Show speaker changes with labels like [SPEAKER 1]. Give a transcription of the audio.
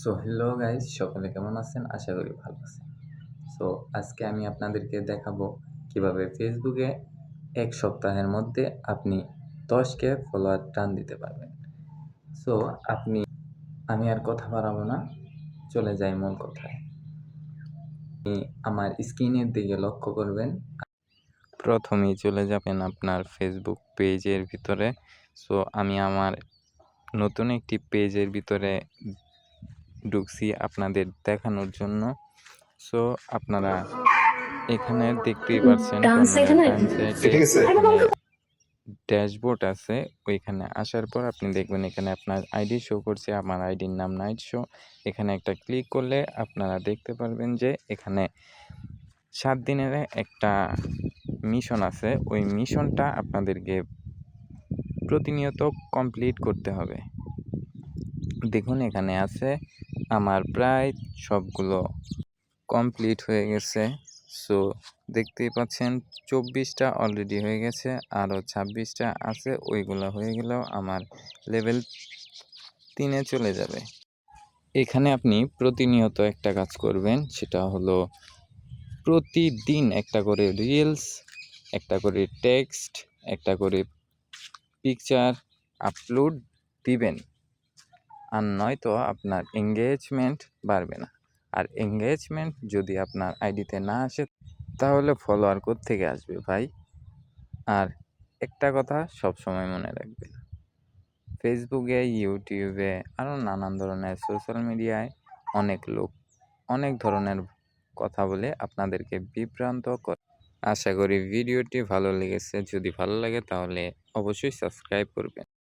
[SPEAKER 1] So hello guys সকলে কেমন আছেন? আশা করি ভালো আছেন। সো আজকে আমি আপনাদেরকে দেখাবো কীভাবে ফেসবুকে এক সপ্তাহের মধ্যে আপনি দশকে ফলোয়ার টান দিতে পারবেন। সো আপনি, আমি আর কথা বাড়াবো না, চলে যাই মূল কথায়। আমার স্ক্রিনের দিকে লক্ষ্য করবেন। প্রথমেই চলে যাবেন আপনার ফেসবুক পেজের ভিতরে। সো আমি আমার নতুন একটি পেজের ভিতরে ঢুকছি আপনাদের দেখানোর জন্য। সো আপনারা এখানে দেখতেই পাচ্ছেন? ড্যাশবোর্ড আছে ওইখানে আসার পর আপনি দেখবেন এখানে আপনার আইডি শো করছে আমার আইডির নাম নাইট শো এখানে একটা ক্লিক করলে আপনারা দেখতে পারবেন যে এখানে সাত দিনের একটা মিশন আছে। ওই মিশনটা আপনাদেরকে প্রতিনিয়ত কমপ্লিট করতে হবে। দেখুন এখানে আছে আমার প্রায় সবগুলো কমপ্লিট হয়ে গেছে। সো, দেখতেই পাচ্ছেন, চব্বিশটা অলরেডি হয়ে গেছে, আরও ছাব্বিশটা আছে, ওইগুলো হয়ে গেলেও আমার লেভেল তিনে চলে যাবে। এখানে আপনি প্রতিনিয়ত একটা কাজ করবেন, সেটা হলো প্রতিদিন একটা করে রিলস একটা করে টেক্সট একটা করে পিকচার আপলোড দিবেন। আর নয়তো আপনার এঙ্গেজমেন্ট বাড়বে না। আর এঙ্গেজমেন্ট যদি আপনার আইডিতে না আসে, তাহলে ফলোয়ার থেকে আসবে ভাই? আর একটা কথা সব সময় মনে রাখবেন ফেসবুকে ইউটিউবে আরও নানান ধরনের সোশ্যাল মিডিয়ায় অনেক লোক অনেক ধরনের কথা বলে আপনাদেরকে বিভ্রান্ত করে। আশা করি ভিডিওটি ভালো লেগেছে। যদি ভালো লাগে তাহলে অবশ্যই সাবস্ক্রাইব করবেন।